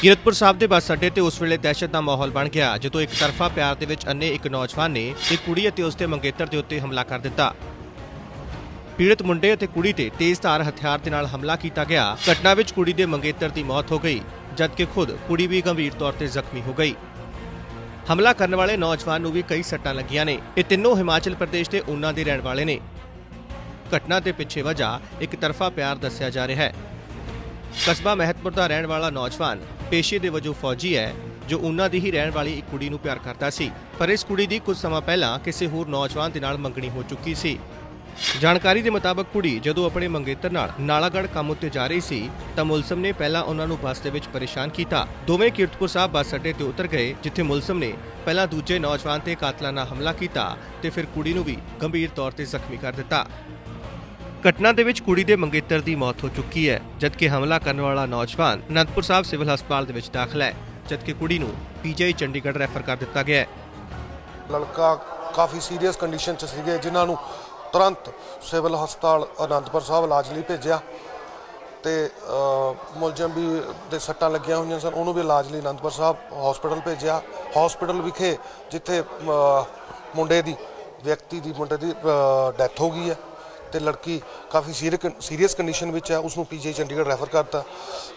ਕੀਰਤਪੁਰ ਸਾਹਿਬ ਦੇ ਬੱਸ ਅੱਡੇ ਤੇ ਉਸ ਵੇਲੇ ਦਹਿਸ਼ਤ ਦਾ ਮਾਹੌਲ ਬਣ ਗਿਆ, ਜਦੋਂ ਇੱਕ ਤਰਫਾ ਪਿਆਰ ਦੇ ਵਿੱਚ ਅੰਨੇ ਇੱਕ ਨੌਜਵਾਨ ਨੇ ਇੱਕ ਕੁੜੀ ਅਤੇ ਉਸ ਦੇ ਮੰਗੇਤਰ ਦੇ ਉੱਤੇ ਹਮਲਾ ਕਰ ਦਿੱਤਾ। ਪੀੜਤ ਮੁੰਡੇ ਅਤੇ ਕੁੜੀ ਤੇ ਤੇਜ਼ਧਾਰ ਹਥਿਆਰ ਦੇ ਨਾਲ ਹਮਲਾ ਕੀਤਾ ਗਿਆ। ਘਟਨਾ ਵਿੱਚ ਕੁੜੀ ਦੇ ਮੰਗੇਤਰ ਦੀ ਮੌਤ ਹੋ ਗਈ, ਜਦਕਿ ਖੁਦ ਕੁੜੀ ਵੀ ਗੰਭੀਰ ਤੌਰ ਤੇ ਜ਼ਖਮੀ ਹੋ ਗਈ। ਹਮਲਾ ਕਰਨ ਵਾਲੇ ਨੌਜਵਾਨ ਨੂੰ ਵੀ ਕਈ ਸੱਟਾਂ ਲੱਗੀਆਂ ਨੇ। ਇਹ ਤਿੰਨੋਂ ਹਿਮਾਚਲ ਪ੍ਰਦੇਸ਼ ਦੇ ਊਨਾ ਦੇ ਰਹਿਣ ਵਾਲੇ ਨੇ। ਘਟਨਾ ਦੇ ਪਿੱਛੇ ਵਜ੍ਹਾ ਇੱਕ ਤਰਫਾ ਪਿਆਰ ਦੱਸਿਆ ਜਾ ਰਿਹਾ ਹੈ। ਕਸਬਾ ਮਹਿਤਪੁਰ ਦਾ ਰਹਿਣ ਵਾਲਾ ਨੌਜਵਾਨ ਪੇਸ਼ੇ ਦੇ ਵਜੋਂ ਫੌਜੀ ਹੈ, ਜੋ ਉਹਨਾਂ ਦੀ ਹੀ ਰਹਿਣ ਵਾਲੀ ਇੱਕ ਕੁੜੀ ਨੂੰ ਪਿਆਰ ਕਰਦਾ ਸੀ। ਪਰ ਇਸ ਕੁੜੀ ਦੀ ਕੁਝ ਸਮਾਂ ਪਹਿਲਾਂ ਕਿਸੇ ਹੋਰ ਨੌਜਵਾਨ ਦੇ ਨਾਲ ਮੰਗਣੀ ਹੋ ਚੁੱਕੀ ਸੀ। ਜਾਣਕਾਰੀ ਦੇ ਮੁਤਾਬਕ ਕੁੜੀ ਜਦੋਂ ਆਪਣੇ ਮੰਗੇਤਰ ਨਾਲ ਨਾਲਾਗੜ੍ਹ ਕੰਮ ਉੱਤੇ ਜਾ ਰਹੀ ਸੀ, ਤਾਂ ਮੁਲਜ਼ਮ ਨੇ ਪਹਿਲਾਂ ਉਹਨਾਂ ਨੂੰ ਬੱਸ ਦੇ ਵਿੱਚ ਪਰੇਸ਼ਾਨ ਕੀਤਾ। ਦੋਵੇਂ ਕੀਰਤਪੁਰ ਸਾਹਿਬ ਬੱਸ ਅੱਡੇ ਤੇ ਉਤਰ ਗਏ, ਜਿੱਥੇ ਮੁਲਜ਼ਮ ਨੇ ਪਹਿਲਾਂ ਦੂਜੇ ਨੌਜਵਾਨ ਤੇ ਕਾਤਲਾਨਾ ਹਮਲਾ ਕੀਤਾ ਤੇ ਫਿਰ ਕੁੜੀ ਨੂੰ ਵੀ ਗੰਭੀਰ ਤੌਰ ਤੇ ਜ਼ਖਮੀ ਕਰ ਦਿੱਤਾ। ਘਟਨਾ ਦੇ ਵਿੱਚ ਕੁੜੀ ਦੇ ਮੰਗੇਤਰ ਦੀ ਮੌਤ ਹੋ ਚੁੱਕੀ ਹੈ, ਜਦਕਿ ਹਮਲਾ ਕਰਨ ਵਾਲਾ ਨੌਜਵਾਨ ਅਨੰਦਪੁਰ ਸਾਹਿਬ ਸਿਵਲ ਹਸਪਤਾਲ ਦੇ ਵਿੱਚ ਦਾਖਲ ਹੈ, ਜਦਕਿ ਕੁੜੀ ਨੂੰ ਪੀਜੀਆਈ ਚੰਡੀਗੜ੍ਹ ਰੈਫਰ ਕਰ ਦਿੱਤਾ ਗਿਆ ਹੈ। ਲੜਕਾ ਕਾਫੀ ਸੀਰੀਅਸ ਕੰਡੀਸ਼ਨ 'ਚ ਸੀਗੇ, ਜਿਨ੍ਹਾਂ ਨੂੰ ਤੁਰੰਤ ਸਿਵਲ ਹਸਪਤਾਲ ਅਨੰਦਪੁਰ ਸਾਹਿਬ ਇਲਾਜ ਲਈ ਭੇਜਿਆ ਤੇ ਮੁਲਜ਼ਮ ਵੀ ਦੇ ਸੱਟਾਂ ਲੱਗੀਆਂ ਹੋਈਆਂ ਸਨ, ਉਹਨੂੰ ਵੀ ਇਲਾਜ ਲਈ ਅਨੰਦਪੁਰ ਸਾਹਿਬ ਹਸਪੀਟਲ ਭੇਜਿਆ। ਹਸਪੀਟਲ ਵਿਖੇ ਜਿੱਥੇ ਮੁੰਡੇ ਦੀ, ਵਿਅਕਤੀ ਦੀ, ਮੁੰਡੇ ਦੀ ਡੈਥ ਹੋ ਗਈ ਹੈ। ਤੇ ਲੜਕੀ ਕਾਫੀ ਸੀਰੀਅਸ ਕੰਡੀਸ਼ਨ ਵਿੱਚ ਹੈ ਉਸ ਨੂੰ ਪੀਜੀ ਚੰਡੀਗੜ੍ਹ ਰੈਫਰ ਕਰਤਾ।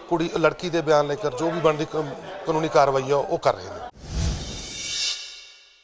ਕੁੜੀ, ਲੜਕੀ ਦੇ ਬਿਆਨ ਲੈ ਕੇ ਜੋ ਵੀ ਬਣਦੀ ਕ- ਕਾਨੂੰਨੀ ਕਾਰਵਾਈ ਹੈ, ਉਹ ਕਰ ਰਹੇ ਨੇ